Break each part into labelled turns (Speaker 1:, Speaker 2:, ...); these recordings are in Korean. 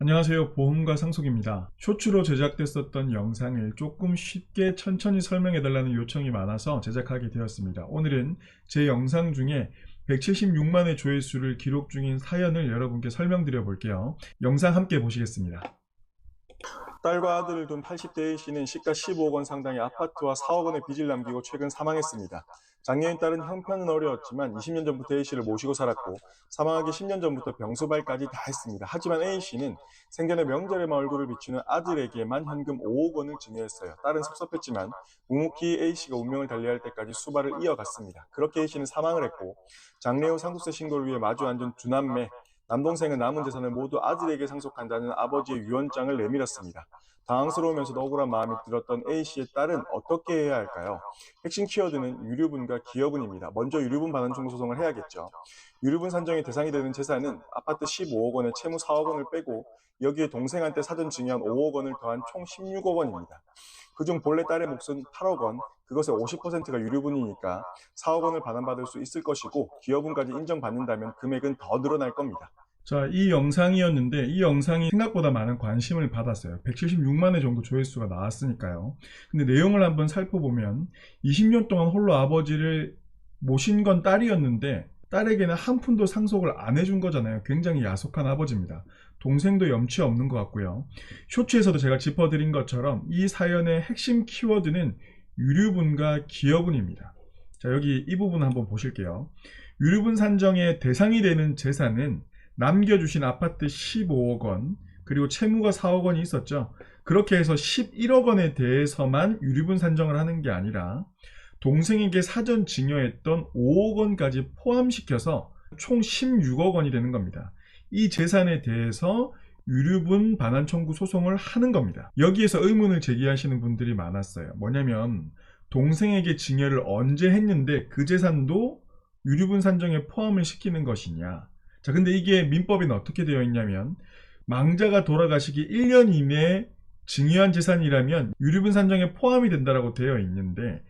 Speaker 1: 안녕하세요. 보험가 상속입니다. 쇼츠로 제작됐었던 영상을 조금 쉽게 천천히 설명해 달라는 요청이 많아서 제작하게 되었습니다. 오늘은 제 영상 중에 176만의 조회수를 기록 중인 사연을 여러분께 설명드려 볼게요. 영상 함께 보시겠습니다
Speaker 2: 딸과 아들을 둔 80대 A씨는 시가 15억 원 상당의 아파트와 4억 원의 빚을 남기고 최근 사망했습니다. 장녀인 딸은 형편은 어려웠지만 20년 전부터 A씨를 모시고 살았고 사망하기 10년 전부터 병소발까지 다 했습니다. 하지만 A씨는 생전에 명절에만 얼굴을 비추는 아들에게만 현금 5억 원을 증여했어요. 딸은 섭섭했지만 묵묵히 A씨가 운명을 달리할 때까지 수발을 이어갔습니다. 그렇게 A씨는 사망을 했고 장례 후 상속세 신고를 위해 마주 앉은 두 남매 남동생은 남은 재산을 모두 아들에게 상속한다는 아버지의 유언장을 내밀었습니다. 당황스러우면서도 억울한 마음이 들었던 A씨의 딸은 어떻게 해야 할까요? 핵심 키워드는 유류분과 기여분입니다. 먼저 유류분 반환 청구 소송을 해야겠죠. 유류분 산정의 대상이 되는 재산은 아파트 15억 원에 채무 4억 원을 빼고 여기에 동생한테 사전 증여한 5억 원을 더한 총 16억 원입니다. 그중 본래 딸의 몫은 8억 원, 그것의 50%가 유류분이니까 4억 원을 반환받을 수 있을 것이고 기여분까지 인정받는다면 금액은 더 늘어날 겁니다.
Speaker 1: 자, 이 영상이었는데 이 영상이 생각보다 많은 관심을 받았어요. 176만회 정도 조회수가 나왔으니까요. 근데 내용을 한번 살펴보면 20년 동안 홀로 아버지를 모신 건 딸이었는데 딸에게는 한 푼도 상속을 안 해준 거잖아요. 굉장히 야속한 아버지입니다. 동생도 염치 없는 것 같고요. 쇼츠에서도 제가 짚어드린 것처럼 이 사연의 핵심 키워드는 유류분과 기여분입니다. 자, 여기 이 부분 한번 보실게요. 유류분 산정의 대상이 되는 재산은 남겨주신 아파트 15억 원, 그리고 채무가 4억 원이 있었죠. 그렇게 해서 11억 원에 대해서만 유류분 산정을 하는 게 아니라 동생에게 사전 증여했던 5억 원까지 포함시켜서 총 16억 원이 되는 겁니다. 이 재산에 대해서 유류분 반환 청구 소송을 하는 겁니다. 여기에서 의문을 제기하시는 분들이 많았어요. 뭐냐면 동생에게 증여를 언제 했는데 그 재산도 유류분 산정에 포함을 시키는 것이냐. 자, 근데 이게 민법에는 어떻게 되어 있냐면 망자가 돌아가시기 1년 이내에 증여한 재산이라면 유류분 산정에 포함이 된다라고 되어 있는데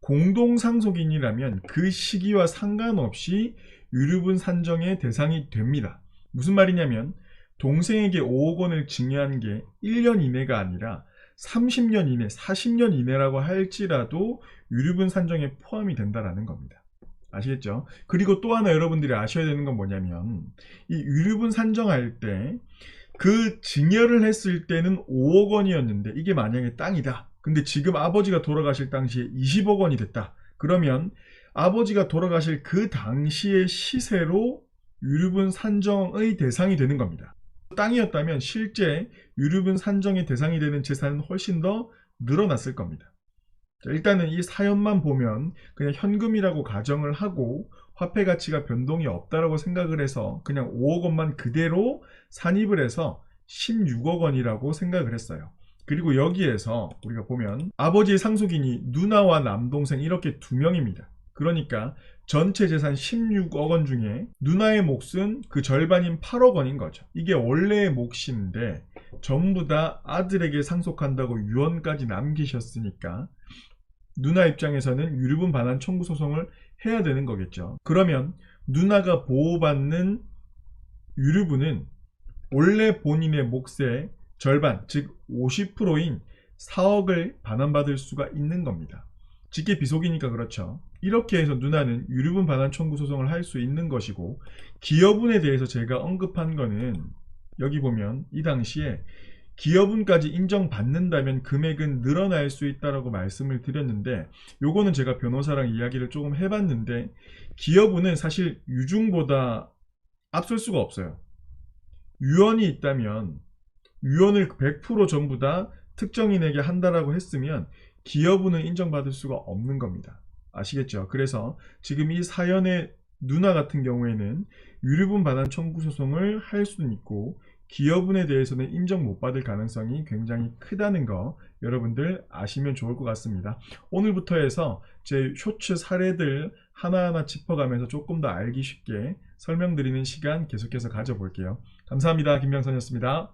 Speaker 1: 공동상속인이라면 그 시기와 상관없이 유류분 산정의 대상이 됩니다. 무슨 말이냐면 동생에게 5억 원을 증여한 게 1년 이내가 아니라 30년 이내, 40년 이내라고 할지라도 유류분 산정에 포함이 된다라는 겁니다. 아시겠죠? 그리고 또 하나 여러분들이 아셔야 되는 건 뭐냐면 이 유류분 산정할 때 그 증여를 했을 때는 5억 원이었는데 이게 만약에 땅이다. 근데 지금 아버지가 돌아가실 당시에 20억 원이 됐다. 그러면 아버지가 돌아가실 그 당시의 시세로 유류분 산정의 대상이 되는 겁니다. 땅이었다면 실제 유류분 산정의 대상이 되는 재산은 훨씬 더 늘어났을 겁니다. 자, 일단은 이 사연만 보면 그냥 현금이라고 가정을 하고 화폐 가치가 변동이 없다라고 생각을 해서 그냥 5억 원만 그대로 산입을 해서 16억 원이라고 생각을 했어요. 그리고 여기에서 우리가 보면 아버지의 상속인이 누나와 남동생 이렇게 두 명입니다. 그러니까 전체 재산 16억 원 중에 누나의 몫은 그 절반인 8억 원인 거죠. 이게 원래의 몫인데 전부 다 아들에게 상속한다고 유언까지 남기셨으니까 누나 입장에서는 유류분 반환 청구 소송을 해야 되는 거겠죠. 그러면 누나가 보호받는 유류분은 원래 본인의 몫의 절반, 즉 50%인 4억을 반환받을 수가 있는 겁니다. 직계 비속이니까 그렇죠. 이렇게 해서 누나는 유류분 반환 청구 소송을 할 수 있는 것이고 기여분에 대해서 제가 언급한 거는 여기 보면 이 당시에 기여분까지 인정받는다면 금액은 늘어날 수 있다라고 말씀을 드렸는데 요거는 제가 변호사랑 이야기를 조금 해봤는데 기여분은 사실 유중보다 앞설 수가 없어요. 유언이 있다면 유언을 100% 전부 다 특정인에게 한다라고 했으면 기여분은 인정받을 수가 없는 겁니다. 아시겠죠? 그래서 지금 이 사연의 누나 같은 경우에는 유류분 반환 청구 소송을 할 수는 있고 기여분에 대해서는 인정 못 받을 가능성이 굉장히 크다는 거 여러분들 아시면 좋을 것 같습니다. 오늘부터 해서 제 쇼츠 사례들 하나하나 짚어가면서 조금 더 알기 쉽게 설명드리는 시간 계속해서 가져볼게요. 감사합니다. 김명선이었습니다.